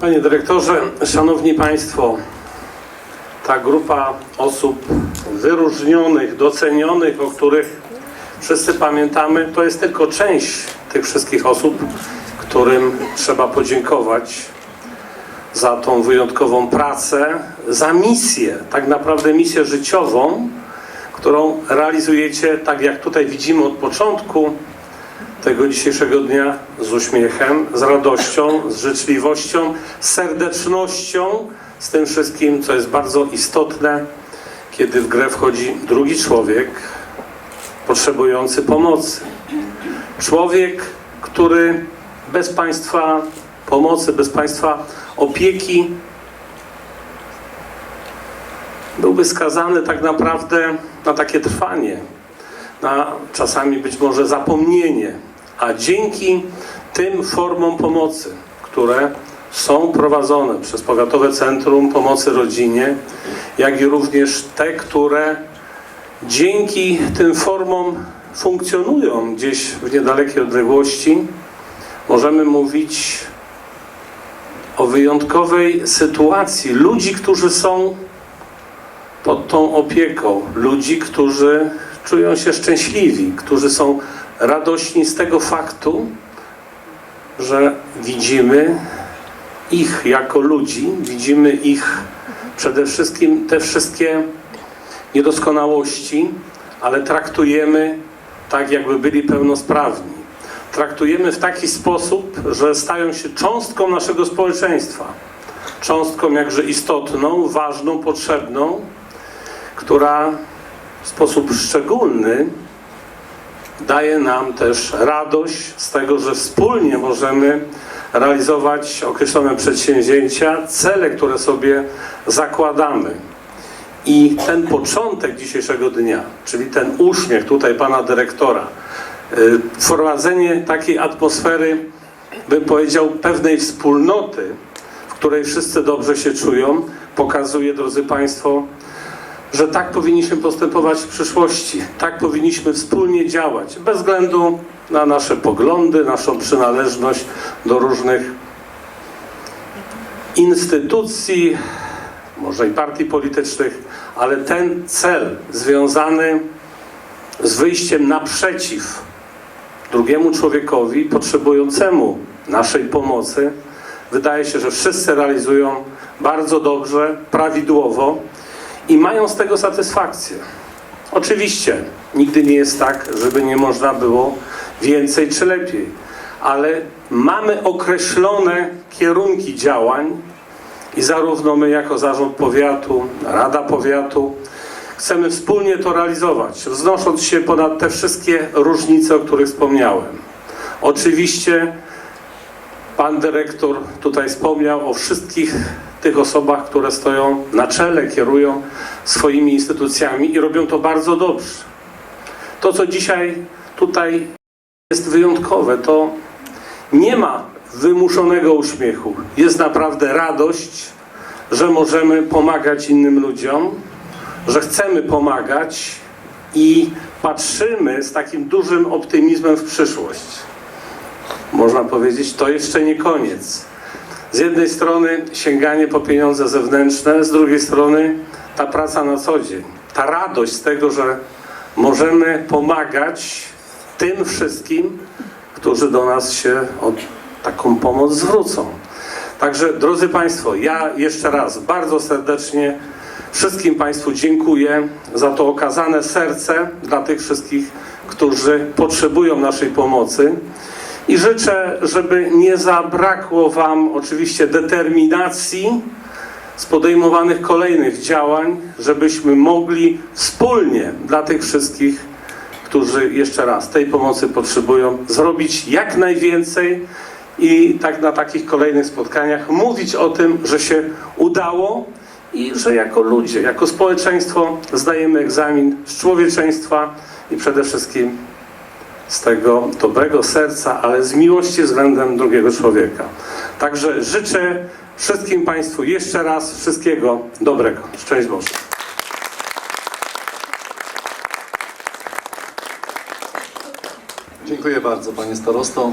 Panie dyrektorze, szanowni państwo, ta grupa osób wyróżnionych, docenionych, o których wszyscy pamiętamy, to jest tylko część tych wszystkich osób, którym trzeba podziękować za tą wyjątkową pracę, za misję, tak naprawdę misję życiową, którą realizujecie, tak jak tutaj widzimy od początku tego dzisiejszego dnia, z uśmiechem, z radością, z życzliwością, z serdecznością, z tym wszystkim, co jest bardzo istotne, kiedy w grę wchodzi drugi człowiek potrzebujący pomocy. Człowiek, który bez Państwa pomocy, bez Państwa opieki byłby skazany tak naprawdę na takie trwanie, na czasami być może zapomnienie. A dzięki tym formom pomocy, które są prowadzone przez Powiatowe Centrum Pomocy Rodzinie, jak i również te, które dzięki tym formom funkcjonują gdzieś w niedalekiej odległości, możemy mówić o wyjątkowej sytuacji ludzi, którzy są pod tą opieką, ludzi, którzy czują się szczęśliwi, którzy są radośni z tego faktu, że widzimy ich jako ludzi, widzimy ich przede wszystkim te wszystkie niedoskonałości, ale traktujemy tak, jakby byli pełnosprawni. Traktujemy w taki sposób, że stają się cząstką naszego społeczeństwa. Cząstką jakże istotną, ważną, potrzebną, która w sposób szczególny daje nam też radość z tego, że wspólnie możemy realizować określone przedsięwzięcia, cele, które sobie zakładamy. I ten początek dzisiejszego dnia, czyli ten uśmiech tutaj pana dyrektora, y, wprowadzenie takiej atmosfery, bym powiedział, pewnej wspólnoty, w której wszyscy dobrze się czują, pokazuje, drodzy Państwo, że tak powinniśmy postępować w przyszłości. Tak powinniśmy wspólnie działać, bez względu na nasze poglądy, naszą przynależność do różnych instytucji, może i partii politycznych, ale ten cel związany z wyjściem naprzeciw drugiemu człowiekowi potrzebującemu naszej pomocy, wydaje się, że wszyscy realizują bardzo dobrze, prawidłowo i mają z tego satysfakcję. Oczywiście nigdy nie jest tak, żeby nie można było więcej czy lepiej, ale mamy określone kierunki działań i zarówno my jako zarząd powiatu, Rada Powiatu chcemy wspólnie to realizować, wznosząc się ponad te wszystkie różnice, o których wspomniałem. Oczywiście Pan dyrektor tutaj wspomniał o wszystkich tych osobach, które stoją na czele, kierują swoimi instytucjami i robią to bardzo dobrze. To, co dzisiaj tutaj jest wyjątkowe, to nie ma wymuszonego uśmiechu. Jest naprawdę radość, że możemy pomagać innym ludziom, że chcemy pomagać i patrzymy z takim dużym optymizmem w przyszłość można powiedzieć, to jeszcze nie koniec. Z jednej strony sięganie po pieniądze zewnętrzne, z drugiej strony ta praca na co dzień. Ta radość z tego, że możemy pomagać tym wszystkim, którzy do nas się o taką pomoc zwrócą. Także, drodzy Państwo, ja jeszcze raz bardzo serdecznie wszystkim Państwu dziękuję za to okazane serce dla tych wszystkich, którzy potrzebują naszej pomocy. I życzę, żeby nie zabrakło Wam oczywiście determinacji z podejmowanych kolejnych działań, żebyśmy mogli wspólnie dla tych wszystkich, którzy jeszcze raz tej pomocy potrzebują, zrobić jak najwięcej i tak na takich kolejnych spotkaniach mówić o tym, że się udało i że jako ludzie, jako społeczeństwo zdajemy egzamin z człowieczeństwa i przede wszystkim z tego dobrego serca, ale z miłości względem drugiego człowieka. Także życzę wszystkim Państwu jeszcze raz wszystkiego dobrego. Szczęść Boże. Dziękuję bardzo Panie Starosto.